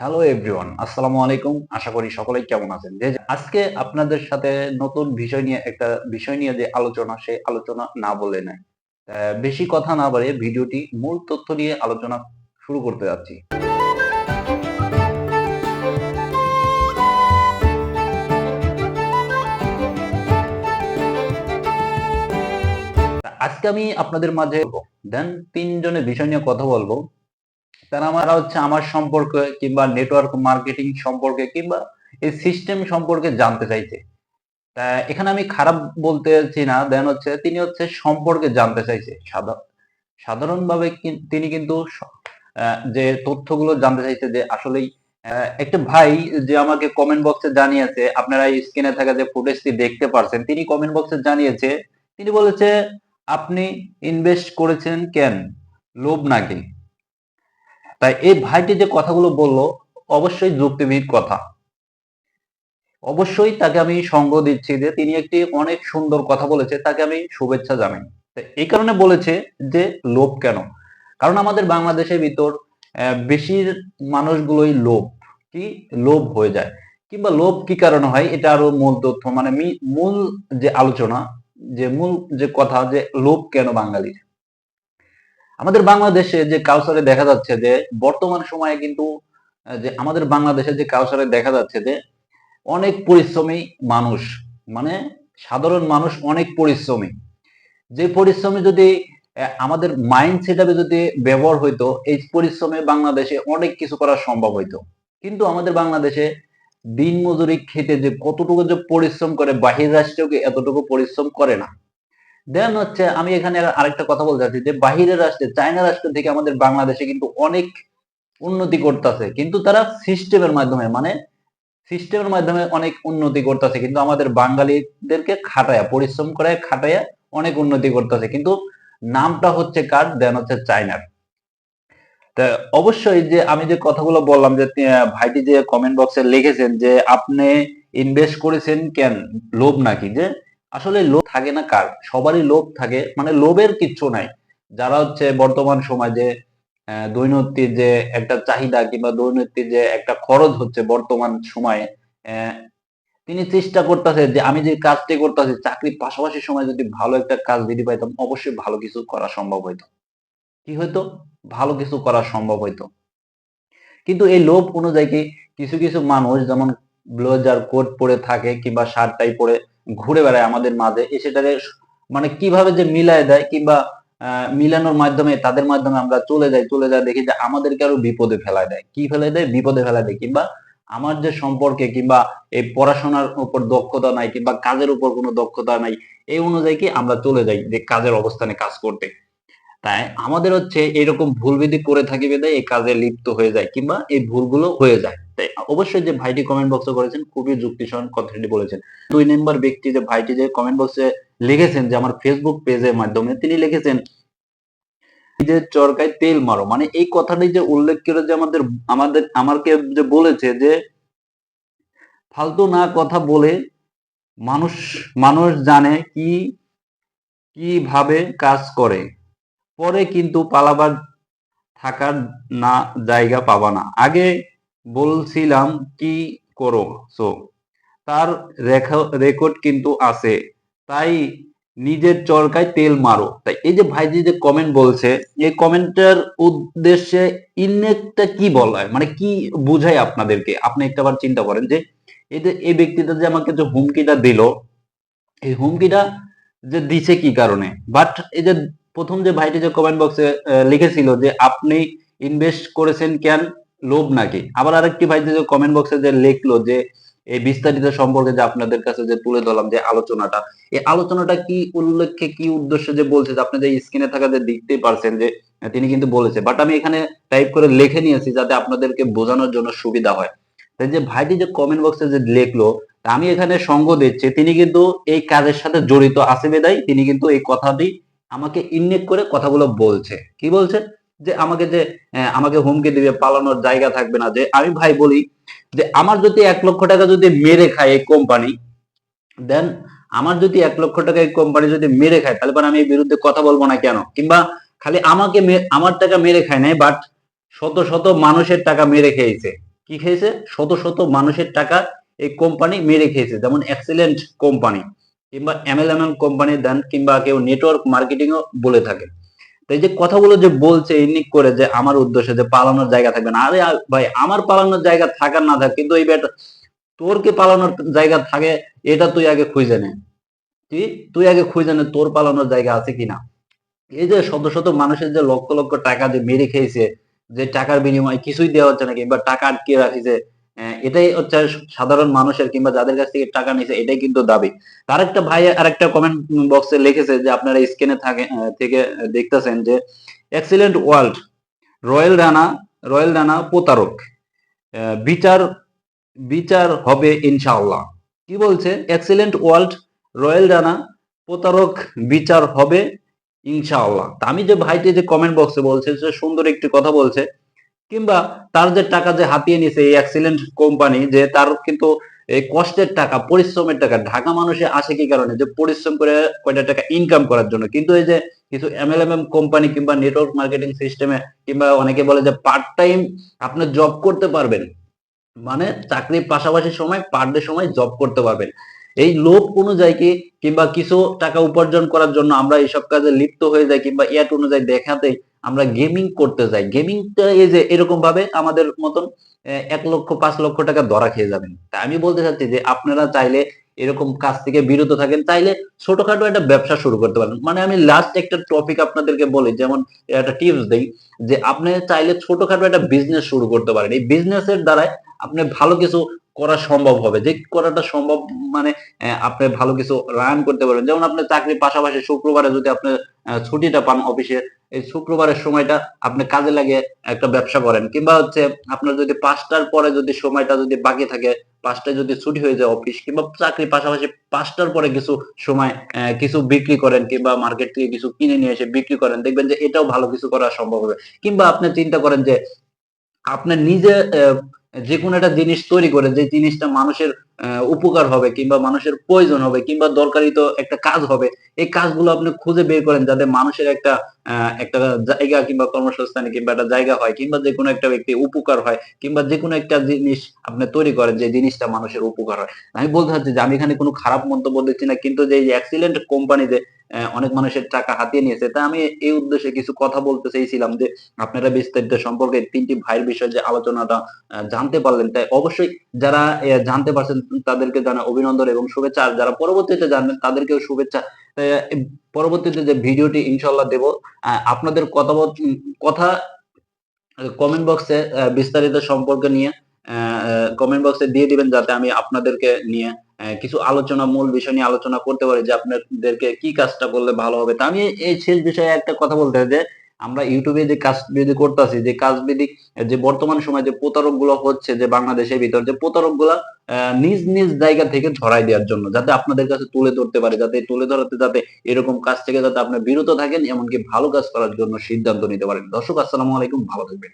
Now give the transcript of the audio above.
Hello everyone আসসালামু আলাইকুম আশা করি সকলেই কেমন আছেন? যে আজকে আপনাদের সাথে নতুন বিষয় নিয়ে একটা বিষয় নিয়ে যে আলোচনা সেই আলোচনা না বলে নাই। বেশি কথা না বাড়ে ভিডিওটি মূল তথ্য নিয়ে আলোচনা শুরু করতে যাচ্ছি। আজকে আমি আপনাদের মাঝে দেন তিনজনের বিষয় নিয়ে কথা বলব। তারা আমার হচ্ছে আমার সম্পর্কে কিংবা নেটওয়ার্ক মার্কেটিং সম্পর্কে কিংবা এই সিস্টেম সম্পর্কে জানতে চাইছে। এখানে আমি খারাপ বলতে চাইছি না দেন হচ্ছে তিনি হচ্ছে সম্পর্কে জানতে চাইছে। সাধা- সাধারণভাবে তিনি কিন্তু যে তথ্যগুলো জানতে চাইছে যে আসলেই একটা ভাই যে আমাকে কমেন্ট বক্সে জানিয়েছে, আপনারা স্ক্রিনে থাকা যে ফুটেজটি দেখতে পারছেন, তিনি কমেন্ট বক্সে জানিয়েছে, তিনি বলেছে, আপনি ইনভেস্ট করেছেন কেন? লোভ নাকি? তাই এই ভাইটি যে কথাগুলো বলল অবশ্যই যুক্তিবিদ কথা। অবশ্যই তাকে আমি সঙ্গ দিচ্ছি যে তিনি একটি অনেক সুন্দর কথা বলেছে তাকে আমি শুভেচ্ছা জানাই। এই কারণে বলেছে যে লোভ কেন? কারণ আমাদের বাংলাদেশের ভিতর আহ, বেশি মানুষগুলোই লোভ। কি? লোভ হয়ে যায়। কিংবা লোভ কি কারণে হয়? এটা আরও মূল তথ্য। মানে মূল যে আলোচনা যে মূল যে কথা যে লোভ কেন বাঙালির? আমাদের বাংলাদেশে যে কালচারে দেখা যাচ্ছে যে বর্তমান সময়ে কিন্তু যে আমাদের বাংলাদেশে যে কালচারে দেখা যাচ্ছে যে অনেক পরিশ্রমী মানুষ মানে সাধারণ মানুষ অনেক পরিশ্রমী। যে পরিশ্রমী যদি আমাদের মাইন্ড সেটআপে যদি ব্যবহার হইতো, এই পরিশ্রমে বাংলাদেশে অনেক কিছু করা সম্ভব হইতো। কিন্তু আমাদের বাংলাদেশে দিন মজুরি খেতে যে কতটুকু যে পরিশ্রম করে, বাহির রাষ্ট্রেও এতটুকু পরিশ্রম করে না। দেন হচ্ছে আমি এখানে আরেকটা কথা বলতে চাচ্ছি যে বাহিরের রাষ্ট্রে চায়না রাষ্ট্র থেকে আমাদের বাংলাদেশে কিন্তু অনেক উন্নতি করতেছে। কিন্তু তারা সিস্টেমের মাধ্যমে মানে সিস্টেমের মাধ্যমে অনেক উন্নতি করতেছে। কিন্তু আমাদের বাঙালিদেরকে খাটায়া, পরিশ্রম করে খাটায়া অনেক উন্নতি করতেছে। কিন্তু নামটা হচ্ছে কার? দেন হচ্ছে চায়নার। তা অবশ্যই যে আমি যে কথাগুলো বললাম যে ভাইটি যে কমেন্ট বক্সে লিখেছেন যে, আপনি ইনভেস্ট করেছেন কেন? লোভ নাকি? যে আসলে লোভ থাকে না কার? সবারই লোভ থাকে। মানে লোভের কিচ্ছু নাই। যারা হচ্ছে বর্তমান সমাজে দৈনন্দিন যে একটা চাহিদা কিংবা দৈনন্দিন যে একটা খরচ হচ্ছে বর্তমান সময়ে তিনি চেষ্টা করতেছে যে আমি যে কাজটি করতেছি, চাকরির পাশাপাশি সময় যদি ভালো একটা কাজ যদি পাইতাম, অবশ্যই ভালো কিছু করা সম্ভব হইতো। কি হইতো? ভালো কিছু করা সম্ভব হইতো। কিন্তু এই লোভ অনুযায়ী কিছু কিছু মানুষ যেমন ব্লেজার কোট পরে থাকে কিংবা শার্ট টাই পরে ঘুরে বেড়ায় আমাদের মাঝে সেটাকে মানে কীভাবে যে মিলায় দেয় কিংবা মিলানোর মাধ্যমে, তাদের মাধ্যমে আমরা চলে যাই চলে যাই, দেখি যে আমাদেরকে আরও বিপদে ফেলায় দেয়। কি ফেলায় দেয়? বিপদে ফেলায় দেয়। কিংবা আমার যে সম্পর্কে কিংবা এই পড়াশোনার উপর দক্ষতা নাই, কিংবা কাজের উপর কোনো দক্ষতা নাই, এই অনুযায়ী কি আমরা চলে যাই যে কাজের অবস্থানে কাজ করতে। তাই আমাদের হচ্ছে এরকম ভুলবিধি করে থাকি বেদায় এই কাজে লিপ্ত হয়ে যায়, কিংবা এই ভুলগুলো হয়ে যায়। তাই অবশ্যই যে ভাইটি কমেন্ট বক্সে করেছেন, খুবই যুক্তিসহ কথাটি বলেছেন। দুই নম্বর ব্যক্তি যে ভাইটি যে কমেন্ট বক্সে লিখেছেন যে আমার ফেসবুক পেজের মাধ্যমে, তিনি লিখেছেন, যে চরকায় তেল মারো। মানে এই কথাটি যে উল্লেখ করে যে আমাদের আমাদের, আমাকে যে বলেছে যে, ফালতু না কথা বলে মানুষ মানুষ জানে কি, কীভাবে কাজ করে। পরে কিন্তু পালাবার থাকার না, জায়গা পাবা না। আগে বলছিলাম, কি করো? সো তার রেকর্ড কিন্তু আছে। তাই নিজের চরকায় তেল মারো। তাই এই যে ভাইজি যে কমেন্ট বলছে, এই কমেন্টের উদ্দেশ্যে ইননেটটা কি বলা হয় মানে কি বুঝায় আপনাদেরকে? আপনি একটাবার চিন্তা করেন যে, এই যে এই ব্যক্তিটা যে আমাকে যে হুমকিটা দিল, এই হুমকিটা যে দিছে কি কারণে? বাট এই যে প্রথম যে ভাইটি যে কমেন্ট বক্সে লিখেছিল যে, আপনি ইনভেস্ট করেছেন কেন? লোভ নাকি? আবার আরেকটি ভাই যে কমেন্ট বক্সে যে লিখলো যে, এই বিস্তারিত সম্পর্কে যে আপনাদের কাছে যে তুলে ধরলাম যে আলোচনাটা, এই আলোচনাটা কি উল্লেখে, কি উদ্দেশ্যে যে বলছে, যে আপনি যে স্ক্রিনে থাকা যে দেখতেই পারছেন যে তিনি কিন্তু বলেছে। বাট আমি এখানে টাইপ করে লিখে নিয়েছি যাতে আপনাদেরকে বোঝানোর জন্য সুবিধা হয়। তাই যে ভাইটি যে কমেন্ট বক্সে যে লিখলো আমি এখানে সঙ্গ দিচ্ছি। তিনি কিন্তু এই কাজের সাথে জড়িত। আছে বেদায় তিনি কিন্তু এই কথাটি আমাকে ইন্নেক করে কথাগুলো বলছে। কি বলছে? যে আমাকে যে আমাকে হুমকি দিবে, পালানোর জায়গা থাকবে না। যে আমি ভাই বলি যে, আমার যদি এক লক্ষ টাকা যদি মেরে খায় এই কোম্পানি দেন আমার যদি এক লক্ষ টাকা এই কোম্পানি যদি মেরে খায়, তাহলে আমি এর বিরুদ্ধে কথা বলব না কেন? কিংবা খালি আমাকে আমার টাকা মেরে খায় নাই বাট শত শত মানুষের টাকা মেরে খেয়েছে। কি খেয়েছে? শত শত মানুষের টাকা এই কোম্পানি মেরে খেয়েছে। যেমন এক্সেলেন্ট কোম্পানি কিংবা এমএলএমএল কোম্পানি দেন, কিংবা কেউ নেটওয়ার্ক মার্কেটিংও বলে থাকে। তো এই যে কথাগুলো যে বলছে ইউনিক করে যে আমার উদ্দেশ্যে যে পালানোর জায়গা থাকবে না। আরে ভাই, আমার পালানোর জায়গা থাকার না থাক, কিন্তু এই বেটা তোর কি পালানোর জায়গা থাকে, এটা তুই আগে খুঁজে নে। তুই তুই আগে খুঁজে নে তোর পালানোর জায়গা আছে কিনা। এই যে শত শত মানুষের যে লক্ষ লক্ষ টাকা যে মেরে খেয়েছে, যে টাকার বিনিময়ে কিছুই দেওয়া হচ্ছে না কিংবা টাকা আটকে রাখিছে এটাই হচ্ছে সাধারণ মানুষের কিংবা যাদের কাছ থেকে টাকা নিছে, এটাই কিন্তু দাবি। তার একটা ভাই আর একটা কমেন্ট বক্সে লিখেছে যে, আপনারা স্ক্রিনে থাকে থেকে দেখতেছেন যে excellent world royal Rana royal Rana প্রতারক। বিচার বিচার হবে ইনশাআল্লাহ। কি বলছে? এক্সিলেন্ট ওয়ার্ল্ড রয়্যাল রানা, প্রতারক, বিচার হবে ইনশাআল্লাহ। আমি যে ভাইটি যে কমেন্ট বক্সে বলছে, সে সুন্দর একটি কথা বলছে। কিংবা তার যে টাকা যে হাতিয়ে নিছে এই অ্যাক্সিলেন্ট কোম্পানি যে তার কিন্তু এই কষ্টের টাকা, পরিশ্রমের টাকা, ঢাকা মানুষে আসে কি কারণে? যে পরিশ্রম করে কয়টা টাকা ইনকাম করার জন্য। কিন্তু এই যে কিছু এমএলএমএম কোম্পানি কিংবা নেটওয়ার্ক মার্কেটিং সিস্টেমে কিংবা অনেকে বলে যে পার্ট টাইম আপনি জব করতে পারবেন। মানে চাকরির পাশাপাশি সময় পার ডে সময় জব করতে পারবেন। এই লোভ অনুযায়ী কি কিংবা কিছু টাকা উপার্জন করার জন্য আমরা এইসব কাজে লিপ্ত হয়ে যাই কিংবা ইয়াট অনুযায়ী দেখাতে আমরা গেমিং করতে যাই গেমিংটা এই যে এরকম ভাবে আমাদের মতন এক লক্ষ, পাঁচ লক্ষ টাকা ধরা খেয়ে যাবেন। তা আমি বলতে চাচ্ছি যে আপনারা চাইলে এরকম কাজ থেকে বিরত থাকেন। চাইলে ছোটখাটো একটা ব্যবসা শুরু করতে পারেন। মানে আমি লাস্ট একটা টপিক আপনাদেরকে বলি, যেমন একটা টিপস দেই যে আপনি চাইলে ছোটখাটো একটা বিজনেস শুরু করতে পারেন। এই বিজনেসের দ্বারাই আপনি ভালো কিছু করা সম্ভব হবে। যে করাটা সম্ভব মানে আপনি ভালো কিছু রান করতে পারবেন। যেমন আপনি চাকরির পাশাপাশি শুক্রবারে যদি আপনি ছুটিটা পান অফিসে এই শুক্রবারের সময়টা আপনি কাজে লাগিয়ে একটা ব্যবসা করেন। কিংবা হচ্ছে আপনার যদি পাঁচটার পরে যদি সময়টা যদি বাকি থাকে, পাঁচটায় যদি ছুটি হয়ে যায় অফিস কিংবা চাকরির পাশাপাশি পাঁচটার পরে কিছু সময় কিছু বিক্রি করেন, কিংবা মার্কেট থেকে কিছু কিনে নিয়ে এসে বিক্রি করেন, দেখবেন যে এটাও ভালো কিছু করা সম্ভব হবে। কিংবা আপনি চিন্তা করেন যে, আপনি নিজে যে কোনো একটা জিনিস তৈরি করে যে জিনিসটা মানুষের উপকার হবে কিংবা মানুষের প্রয়োজন হবে কিংবা দরকারিত একটা কাজ হবে এই কাজগুলো আপনি খুঁজে বের করেন যাতে মানুষের একটা একটা জায়গা কিংবা কর্মসংস্থানে কিংবা একটা জায়গা হয় কিংবা যে কোনো একটা ব্যক্তি উপকার হয় কিংবা যে কোনো একটা জিনিস আপনি তৈরি করেন যে জিনিসটা মানুষের উপকার হয়। আমি বলতে চাচ্ছি যে আমি এখানে কোনো খারাপ মন্তব্য দিচ্ছি না কিন্তু যে অ্যাক্সিডেন্ট কোম্পানি যে আহ, অনেক মানুষের টাকা হাতিয়ে নিয়েছে। তা আমি এই উদ্দেশ্যে কিছু কথা বলতে চাইছিলাম যে, আপনারা বিস্তারিত সম্পর্কে তিনটি ভাইয়ের বিষয়ে যে আলোচনাটা জানতে পারলেন, তাই অবশ্যই যারা জানতে পারছেন, তাদেরকে জানা অভিনন্দন এবং শুভেচ্ছা। আর যারা পরবর্তীতে জানবেন, তাদেরকেও শুভেচ্ছা। পরবর্তীতে যে ভিডিওটি ইনশাল্লাহ দেব আপনাদের কথা কথা কমেন্ট বক্সে বিস্তারিত সম্পর্কে নিয়ে কমেন্ট বক্সে দিয়ে দিবেন যাতে আমি আপনাদেরকে নিয়ে কিছু আলোচনা, মূল বিষয় নিয়ে আলোচনা করতে পারি যে আপনাদেরকে কি কাজটা করলে ভালো হবে। তা আমি এই শেষ বিষয়ে একটা কথা বলতে যে, আমরা ইউটিউবে যে কাজ বিধি করতেছি, যে কাজ বিধি যে বর্তমান সময়ে যে প্রতারকগুলো হচ্ছে, যে বাংলাদেশের ভিতর, যে প্রতারকগুলা নিজ নিজ জায়গা থেকে ধরাই দেওয়ার জন্য, যাতে আপনাদের কাছে তুলে ধরতে পারে, যাতে তুলে ধরাতে, যাতে এরকম কাজ থেকে যাতে আপনি বিরত থাকেন, এমনকি ভালো কাজ করার জন্য সিদ্ধান্ত নিতে পারেন। দর্শক, আসসালামু আলাইকুম, ভালো থাকবেন।